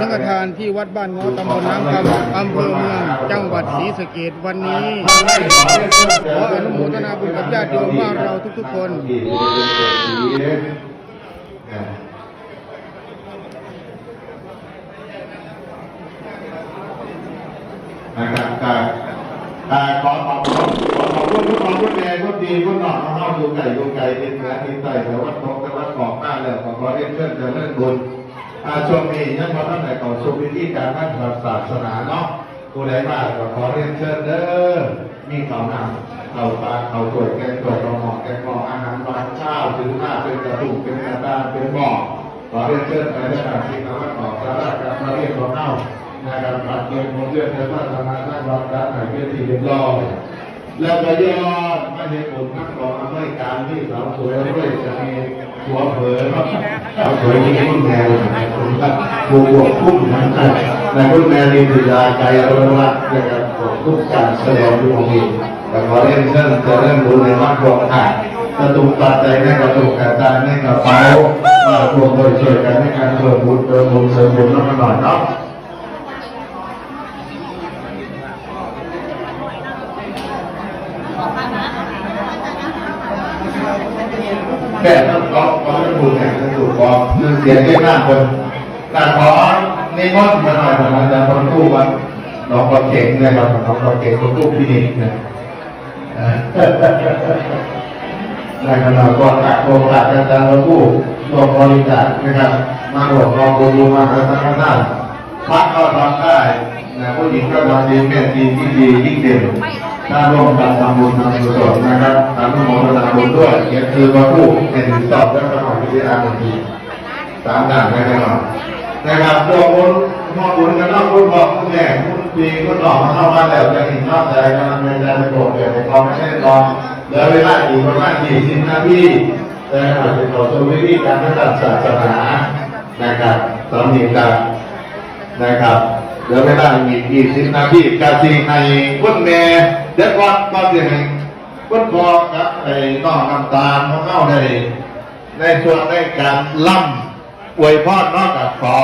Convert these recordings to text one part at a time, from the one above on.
สังฆทานที่วัดบ้านง้อตำบลน้ำคำอำเภอเมืองจังหวัดศรีสะเกษวันนี้ขออนุโมทนาบุญกับญาติโยมว่าเราทุกๆคนนะครับการการขอขอบคุณขอขอบคุณทุกคนทุกแรงทุกดีทุกหนอกเข้าดูไก่ดูไก่เป็นเหนือเป็นใต้แต่วัดตกแต่วัดขอบหน้าแล้วขอขอเรียนเชิญเจริญบุญ อาช่วงนี้ยังพอท่านไหนต่อชมพิธีการทางรับศาสนาเนาะผู้ใดมาก็ขอเรียนเชิญเด้อมีข้าวหนามข้าวปลาข้าวสวแกงสวกระหม่อมแกงหม้ออาหารวานข้าวถือหน้าเป็นกระดูกเป็นกระดานเป็นหม้อขอเรียนเชิญไปได้การที่เขาขอสาระกับพระเรียกของเฮานะครับปัดเงินหมเรื่องในมาตรฐานด้านรับการหายเงินที่เรียบร้อยแล้วก็ยอดไม่เห็นผลนักขออเมริการที่สาวสวยด้วยจะมี หัวเผยครับสาวสวยที่รุ่นแม่ผมก็บวกบวกคุ้มนะครับในคุณแม่นี่คือยาใจอรุณรัตน์นะครับของทุกการแสดงที่ผมมีแต่ขอเรียนเชิญจะเริ่มดูในมัดรวมค่ะกระตุกปัจจัยในกระตุกกระจายในกระเป๋ามารวมโดยช่วยกันในการเพิ่มบุญเติมบุญเสริมบุญน้ำมันหน่อยเนาะ แค่ต้องก๊อปก๊อปเป็นบุญแห่งถูกก๊อปคือเสียงที่หน้าคนแต่ขอในมดมาหน่อยผมอาจารย์คนกู้ว่าน้องคนเก่งนะครับน้องคนเก่งคนกู้พินิจนะในขณะก่อนตัดโอกาสอาจารย์คนกู้รวมบริจาคนะครับ มาหลวงรองบุญมาหาสังฆทานพระก็ทำได้นะผู้หญิงก็ทำดีแม่ดีที่ดียิ่ง เด่นถ้าร่วมกันทำบุญทำกุศลนะครับทำนุโมทนาบุญด้วยเขียคือว่าผู้เป็นสอบแล้วก็หน่อยพิจารณาบางทีสามด่านนะครับนะครับตัวบุญมอบุญกันนอกบุญบอกคุณแม่คุณปีคุณหลอกมาเข้ามาแล้วจะเห็นนอกใจกันในใจในโกรธเดี๋ยวในกองไม่ใช่กองเหลือเวลาอีกประมาณยี่สิบนาทีแต่อาจจะขอชมวิธีการทางศาสนานะครับสำเนียงการนะครับเดี๋ยวไม่ได้มีกยี่สิบนาทีกาซีให้คุณแม่ เด็กวัดก็จะให้คุณพ่อกับไอ้น้องน้ำตาลของเขาได้ในส่วนในการล่ำอวยพรนอกจากขอ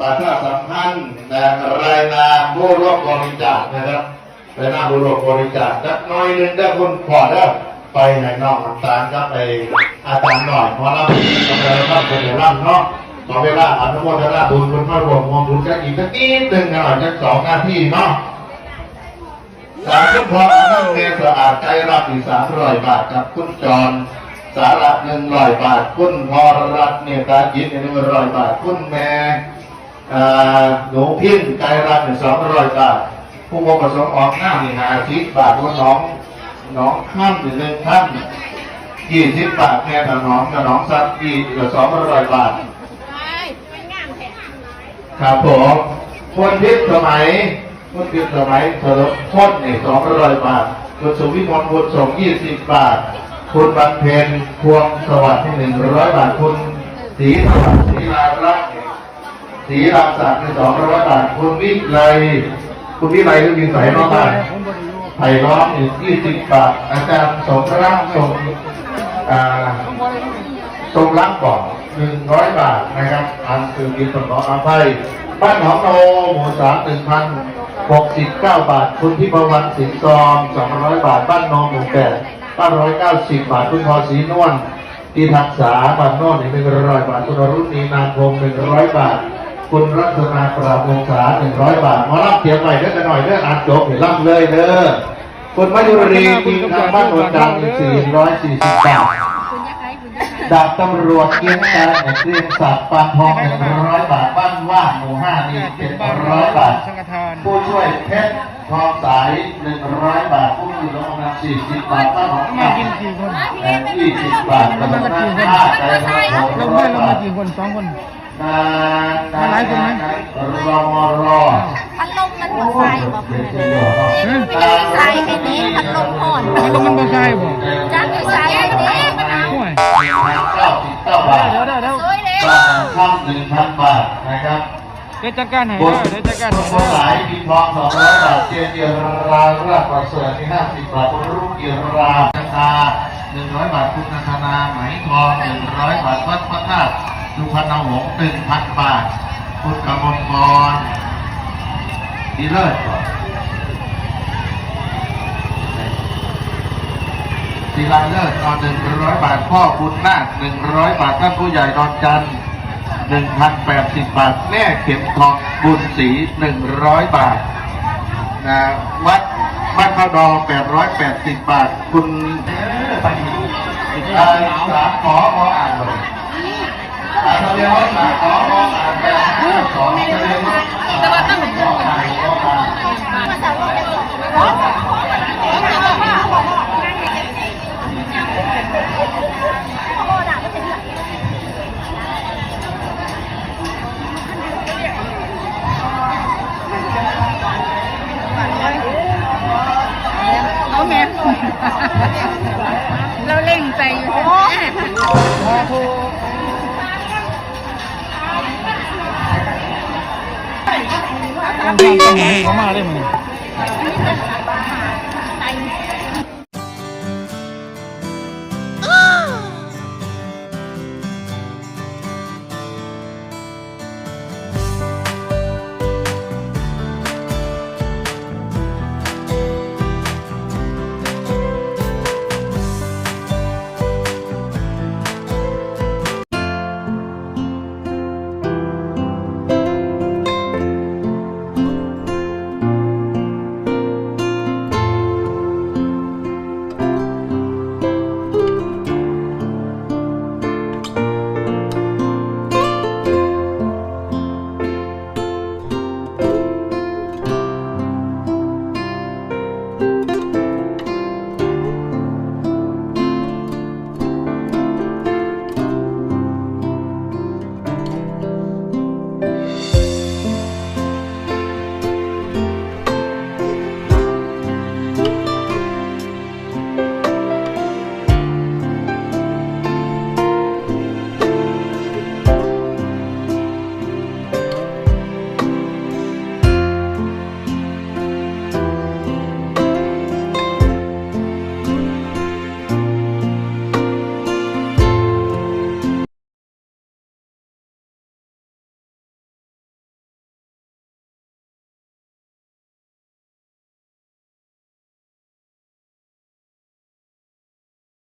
ประชาสัมพันธ์และรายนามผู้ร่วมบริจาคนะครับรายนามผู้ร่วมบริจาคสักน้อยนึงได้คุณพอแล้วไปให้น้องน้ำตาลกับไอ้อาจารย์หน่อยเพราะเรากำลังรับเป็นร่ำเนาะขอเวลาอนุโมทนาบุญคุณพระรวมมองบุญกันอีกสักนิดหนึ่งหน่อยสักสองนาทีเนาะ สามคุณพอนั่งเมสะอาดใจรับอีกสามร้อยบาทกับคุณจรสาระหนึ่งร้อยบาท คุณพรรัตน์เนตาจิตหนึ่งร้อยบาท คุณแม่อ่าหนูพินใจรัตน์สองร้อยบาท ผู้ประสงค์ออกหน้านี่หาสิบบาทคุณน้องน้องข้ามหนึ่งหนึ่งท่านยี่สิบบาทแม่ถนอมกับน้องสัตว์อีกสองร้อยบาทครับผมคนพิษสมัย คนพิษสมัยเถลิมพจน์เนี่ยสองร้อยบาท คุณสุวิมลคุณส่งยี่สิบบาท คุณบันเพนพวงสวัสดิ์ที่หนึ่งร้อยบาท คุณศรีสวัสดิ์ศรีลาลักษ์ศรีลาศักดิ์สองร้อยบาท คุณวิไลคุณวิไลก็มีสายน้องบาทไผ่ล้อมอีกยี่สิบบาท อาจารย์สมรักส่งอ่าทรงรับบอกหนึ่งร้อยบาทนะครับอันคือกินสมออาภัยบ้านหนองโนหมู่สามหนึ่งพัน หกสิบเก้าบาท คุณที่ประวันสิงห์ซอมสองร้อยบาท บ้านโนหมู่แปดบ้านร้อยเก้าสิบบาท คุณพอศรีนวลที่ทักษาบ้านโน่นหนึ่งร้อยบาท คุณอรุณีนามพงศ์หนึ่งร้อยบาท คุณรัตนาปราบวงศาหนึ่งร้อยบาทมารับเสียงใหม่เด้อกันหน่อยเด้ออ่านจบเห็นรับเลยเด้อคุณมายุรีทีมทางบ้านโนนดังสี่ร้อยสี่สิบบาท ดาบตำรวจเกียงการแห่งเกรียงศักดิ์ปานทองหนึ่งร้อยบาทบ้านว่านหมู่ห้านี่เป็นร้อยบาท สังฆทานผู้ช่วยเพชรทองสายหนึ่งร้อยบาทผู้มือลงมาสี่สิบบาทบ้านของมาข้ากินกี่คนและยี่สิบบาทเรากำลัมางกี่คนค่าใจเราเราร้อไม่ยเราบามาทกี่คนสองคนนานานานรอมรอพัดลมมันหัวใส่บอกเพื่อนใส่ไอ้นี้พัดลมห่อนมันต้องมันบ่ใช่บ่จักใส่ไอ้นี้มั บเก้าบาทเดี๋ยวเดี๋ยวเดี๋ยวสวยเลยบ้านข้ามหนึ่งพันบาทนะครับเดี๋ยวจัดการให้บุญเดี๋ยวจัดการให้บุญหลายมีทองสองร้อยบาทเจียเจียราราชประเสริฐที่ห้าสิบบาทคุณรุ่งเกียราราคาหนึ่งร้อยบาทคุณนันทนาไหมทองหนึ่งร้อยบาทวัดพระธาตุสุพรรณหงษ์หนึ่งพันบาท คุณกมลพรดีเลิศก่อน ศิลาเลิศเอาหนึ่งร้อยบาท พ่อคุณนาคหนึ่งร้อยบาท ท่านผู้ใหญ่นอนจันทร์หนึ่งพันแปดสิบบาท แม่เข็มทองบุญศรีหนึ่งร้อยบาทนะวัดวัดพระดองแปดร้อยแปดสิบบาท คุณอาสาขอขออ่านเลยอ่านทะเบียนรถสาขอขอ เราเล่งใจอยู่ต้องทำต้องให้เขามาได้มั้ย